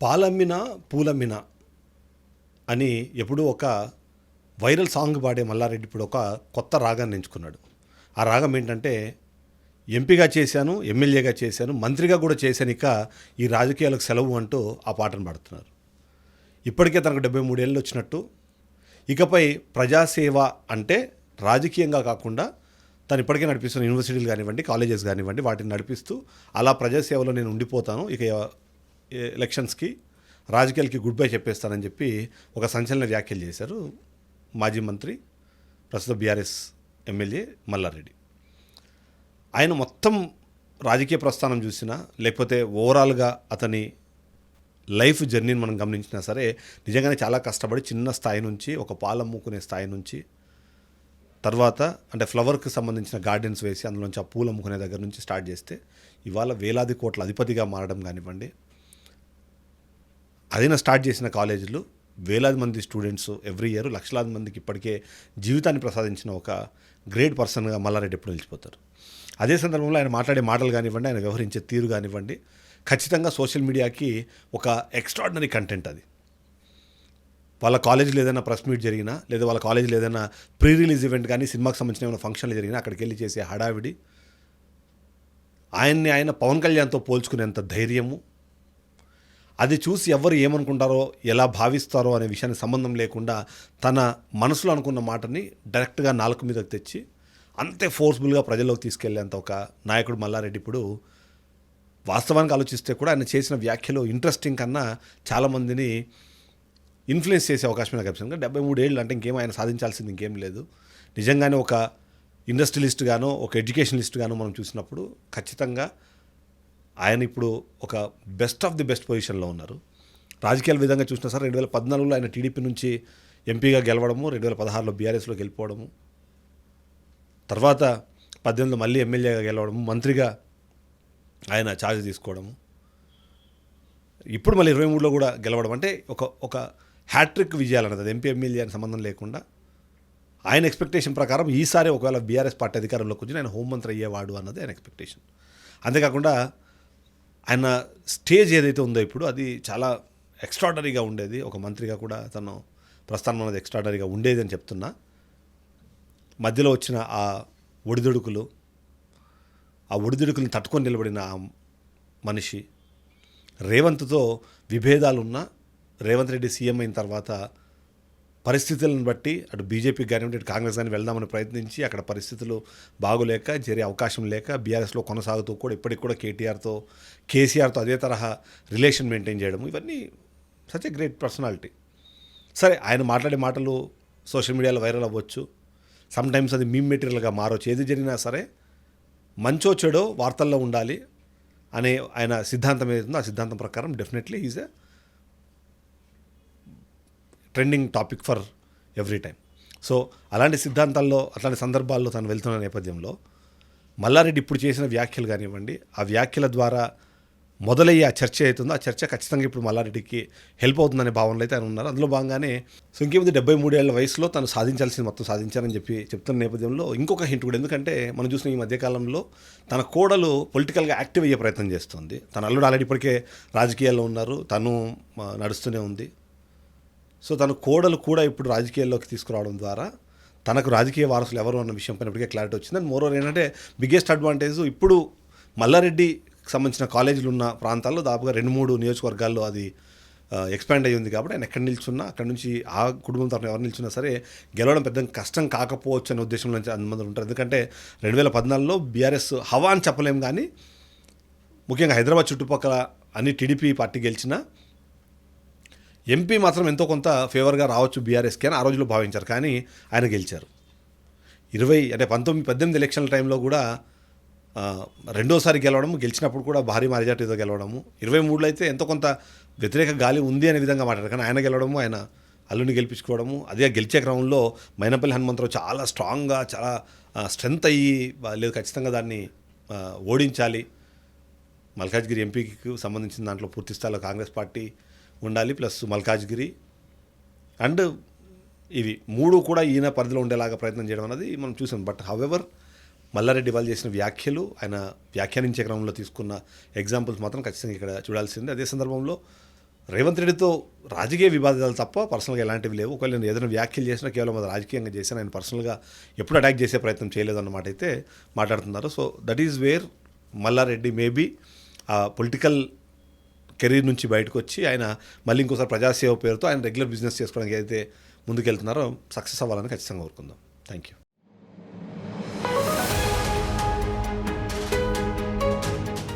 పాలమ్మిన పూలమ్మిన అని ఎప్పుడూ ఒక వైరల్ సాంగ్ పాడే మల్లారెడ్డి ఇప్పుడు ఒక కొత్త రాగాన్ని ఎంచుకున్నాడు. ఆ రాగం ఏంటంటే ఎంపీగా చేశాను ఎమ్మెల్యేగా చేశాను మంత్రిగా కూడా చేశాను ఇక ఈ రాజకీయాలకు సెలవు అంటూ ఆ పాటను పాడుతున్నారు. ఇప్పటికే తనకు డెబ్బై మూడేళ్ళు వచ్చినట్టు. ఇకపై ప్రజాసేవ అంటే రాజకీయంగా కాకుండా తను ఇప్పటికే నడిపిస్తున్న యూనివర్సిటీలు కానివ్వండి కాలేజెస్ కానివ్వండి వాటిని నడిపిస్తూ అలా ప్రజాసేవలో నేను ఉండిపోతాను ఇక ఎలక్షన్స్కి రాజకీయాలకి గుడ్ బై చెప్పేస్తానని చెప్పి ఒక సంచలన వ్యాఖ్యలు చేశారు మాజీ మంత్రి ప్రస్తుత బీఆర్ఎస్ ఎమ్మెల్యే మల్లారెడ్డి. ఆయన మొత్తం రాజకీయ ప్రస్థానం చూసినా లేకపోతే ఓవరాల్గా అతని లైఫ్ జర్నీని మనం గమనించినా సరే నిజంగానే చాలా కష్టపడి చిన్న స్థాయి నుంచి ఒక పాలు అమ్ముకునే స్థాయి నుంచి తర్వాత అంటే ఫ్లవర్కి సంబంధించిన గార్డెన్స్ వేసి అందులోంచి ఆ పూలు అమ్ముకునే దగ్గర నుంచి స్టార్ట్ చేస్తే ఇవాళ వేలాది కోట్ల అధిపతిగా మారడం కానివ్వండి అదైనా స్టార్ట్ చేసిన కాలేజీలు. వేలాది మంది స్టూడెంట్స్ ఎవ్రీ ఇయర్ లక్షలాది మందికి ఇప్పటికే జీవితాన్ని ప్రసాదించిన ఒక గ్రేట్ పర్సన్గా మల్లారెడ్డి ఎప్పుడు నిలిచిపోతారు. అదే సందర్భంలో ఆయన మాట్లాడే మాటలు కానివ్వండి ఆయన వ్యవహరించే తీరు కానివ్వండి ఖచ్చితంగా సోషల్ మీడియాకి ఒక ఎక్స్ట్రాడినరీ కంటెంట్ అది. వాళ్ళ కాలేజీలో ఏదైనా ప్రెస్ మీట్ జరిగినా లేదా వాళ్ళ కాలేజీలో ఏదైనా ప్రీ రిలీజ్ ఈవెంట్ కానీ సినిమాకి సంబంధించిన ఏమైనా ఫంక్షన్లు జరిగినా అక్కడికి వెళ్ళి చేసే హడావిడి ఆయన్ని ఆయన పవన్ కళ్యాణ్తో పోల్చుకునేంత ధైర్యము అది చూసి ఎవరు ఏమనుకుంటారో ఎలా భావిస్తారో అనే విషయానికి సంబంధం లేకుండా తన మనసులో అనుకున్న మాటని డైరెక్ట్గా నాలుక మీదకి తెచ్చి అంతే ఫోర్స్ఫుల్గా ప్రజల్లోకి తీసుకెళ్ళేంత ఒక నాయకుడు మల్లారెడ్డి ఇప్పుడు వాస్తవానికి ఆలోచిస్తే కూడా ఆయన చేసిన వ్యాఖ్యలు ఇంట్రెస్టింగ్ కన్నా చాలామందిని ఇన్ఫ్లుయెన్స్ చేసే అవకాశం నాకు కనిపిస్తుంది. డెబ్బై మూడు ఏళ్ళు అంటే ఇంకేం ఆయన సాధించాల్సింది ఇంకేం లేదు. నిజంగానే ఒక ఇండస్ట్రియలిస్ట్ గానో ఒక ఎడ్యుకేషనలిస్ట్ గానో మనం చూసినప్పుడు ఖచ్చితంగా ఆయన ఇప్పుడు ఒక బెస్ట్ ఆఫ్ ది బెస్ట్ పొజిషన్లో ఉన్నారు. రాజకీయాల విధంగా చూసినా సరే రెండు వేల పద్నాలుగులో ఆయన టీడీపీ నుంచి ఎంపీగా గెలవడము రెండు వేల పదహారులో బీఆర్ఎస్లో వెళ్ళిపోవడము తర్వాత పద్దెనిమిదిలో మళ్ళీ ఎమ్మెల్యేగా గెలవడము మంత్రిగా ఆయన ఛార్జ్ తీసుకోవడము. ఇప్పుడు మళ్ళీ ఇరవై మూడులో కూడా గెలవడం అంటే ఒక ఒక హ్యాట్రిక్ విజయాలు అన్నది అది ఎంపీ ఎమ్మెల్యే అని సంబంధం లేకుండా ఆయన ఎక్స్పెక్టేషన్ ప్రకారం ఈసారి ఒకవేళ బీఆర్ఎస్ పార్టీ అధికారంలోకి వచ్చి ఆయన హోంమంత్రి అయ్యేవాడు అన్నది ఆయన ఎక్స్పెక్టేషన్ అంతేకాకుండా ఆయన స్టేజ్ ఏదైతే ఉందో ఇప్పుడు అది చాలా ఎక్స్ట్రాడనరీగా ఉండేది. ఒక మంత్రిగా కూడా తను ప్రస్థానం అనేది ఎక్స్ట్రాడనరీగా ఉండేది అని చెప్తున్నా. మధ్యలో వచ్చిన ఆ ఒడిదుడుకులు ఆ ఒడిదుడుకులను తట్టుకొని నిలబడిన ఆ మనిషి రేవంత్తో విభేదాలున్నా రేవంత్ రెడ్డి సీఎం అయిన తర్వాత పరిస్థితులను బట్టి అటు బీజేపీకి కానివ్వండి ఇటు కాంగ్రెస్ కానీ వెళ్దామని ప్రయత్నించి అక్కడ పరిస్థితులు బాగులేక జరిగే అవకాశం లేక బీఆర్ఎస్లో కొనసాగుతూ కూడా ఇప్పటికి కూడా కేటీఆర్తో కేసీఆర్తో అదే తరహా రిలేషన్ మెయింటైన్ చేయడం ఇవన్నీ సచ్ ఎ గ్రేట్ పర్సనాలిటీ సరే ఆయన మాట్లాడే మాటలు సోషల్ మీడియాలో వైరల్ అవ్వచ్చు. సమ్టైమ్స్ అది మీమ్ మెటీరియల్గా మారవచ్చు. ఏది జరిగినా సరే మంచో చెడో వార్తల్లో ఉండాలి అనే ఆయన సిద్ధాంతం ఏదైతుందో ఆ సిద్ధాంతం ప్రకారం definitely is a trending topic for every time. So అలాంటి సిద్ధాంతాల్లో అట్లాంటి సందర్భాల్లో తను వెళ్తున్న నేపథ్యంలో మల్లారెడ్డి ఇప్పుడు చేసిన వ్యాఖ్యలు కానివ్వండి ఆ వ్యాఖ్యల ద్వారా మొదలయ్యే ఆ చర్చ అవుతుందో ఆ చర్చ ఖచ్చితంగా ఇప్పుడు మల్లారెడ్డికి హెల్ప్ అవుతుందనే భావనలో అయితే ఆయన ఉన్నారు. అందులో భాగంగానే సో ఇంకేముంది డెబ్బై మూడేళ్ళ వయసులో తను సాధించాల్సింది మొత్తం సాధించారని చెప్పి చెప్తున్న నేపథ్యంలో ఇంకొక హింట్ కూడా. ఎందుకంటే మనం చూసిన ఈ మధ్యకాలంలో తన కోడలు పొలిటికల్గా యాక్టివ్ అయ్యే ప్రయత్నం చేస్తుంది. తన అల్లుడు ఆల్రెడీ ఇప్పటికే రాజకీయాల్లో ఉన్నారు. తను నడుస్తూనే ఉంది. సో తన కోడలు కూడా ఇప్పుడు రాజకీయాల్లోకి తీసుకురావడం ద్వారా తనకు రాజకీయ వారసులు ఎవరు అన్న విషయం పైన ఇప్పటికే క్లారిటీ వచ్చింది. అండ్ మోరోవర్ ఏంటంటే బిగ్గెస్ట్ అడ్వాంటేజ్ ఇప్పుడు మల్లారెడ్డికి సంబంధించిన కాలేజీలు ఉన్న ప్రాంతాల్లో దాదాపుగా రెండు మూడు నియోజకవర్గాల్లో అది ఎక్స్పాండ్ అయ్యి ఉంది కాబట్టి ఆయన ఎక్కడ నిల్చున్నా అక్కడ నుంచి ఆ కుటుంబం తరఫున ఎవరు నిల్చున్నా సరే గెలవడం పెద్ద కష్టం కాకపోవచ్చు అనే ఉద్దేశంలో నుంచి అంతమంది ఉంటారు. ఎందుకంటే రెండు వేల పద్నాలుగులో బీఆర్ఎస్ హవా అని చెప్పలేం కానీ ముఖ్యంగా హైదరాబాద్ చుట్టుపక్కల అన్ని టీడీపీ పార్టీ గెలిచినా ఎంపీ మాత్రం ఎంతో కొంత ఫేవర్గా రావచ్చు బీఆర్ఎస్కి అని ఆ రోజులో భావించారు. కానీ ఆయన గెలిచారు. ఇరవై అంటే పంతొమ్మిది పద్దెనిమిది ఎలక్షన్ల టైంలో కూడా రెండోసారి గెలవడం గెలిచినప్పుడు కూడా భారీ మెజార్టీతో గెలవడము. ఇరవై మూడులో అయితే ఎంతో కొంత వ్యతిరేక గాలి ఉంది అనే విధంగా మాట్లాడారు. కానీ ఆయన గెలవడము ఆయన అల్లుని గెలిపించుకోవడము అదే గెలిచే క్రమంలో మైనపల్లి హనుమంతరావు చాలా స్ట్రాంగ్గా చాలా స్ట్రెంగ్త్ అయ్యి లేదు ఖచ్చితంగా దాన్ని ఓడించాలి. మల్కాజ్గిరి ఎంపీకి సంబంధించిన దాంట్లో పూర్తి స్థాయిలో కాంగ్రెస్ పార్టీ ఉండాలి ప్లస్ మల్కాజ్గిరి. అండ్ ఇవి మూడు కూడా ఈయన పరిధిలో ఉండేలాగా ప్రయత్నం చేయడం అనేది మనం చూసాం. బట్ హవెవర్ మల్లారెడ్డి వాళ్ళు చేసిన వ్యాఖ్యలు ఆయన వ్యాఖ్యానించే క్రమంలో తీసుకున్న ఎగ్జాంపుల్స్ మాత్రం ఖచ్చితంగా ఇక్కడ చూడాల్సిందే. అదే సందర్భంలో రేవంత్ రెడ్డితో రాజకీయ వివాదాలు తప్ప పర్సనల్గా ఎలాంటివి లేవు. ఒకవేళ నేను ఏదైనా వ్యాఖ్యలు చేసినా కేవలం అది రాజకీయంగా చేసినా ఆయన పర్సనల్గా ఎప్పుడు అటాక్ చేసే ప్రయత్నం చేయలేదన్నమాట అయితే మాట్లాడుతున్నారు. So that is where Malla Reddy maybe ఆ పొలిటికల్ కెరీర్ నుంచి బయటకు వచ్చి ఆయన మళ్ళీ ఇంకోసారి ప్రజాసేవ పేరుతో ఆయన రెగ్యులర్ బిజినెస్ చేసుకోవడానికి అయితే ముందుకెళ్తున్నారో సక్సెస్ అవ్వాలని ఖచ్చితంగా కోరుకుందాం. Thank you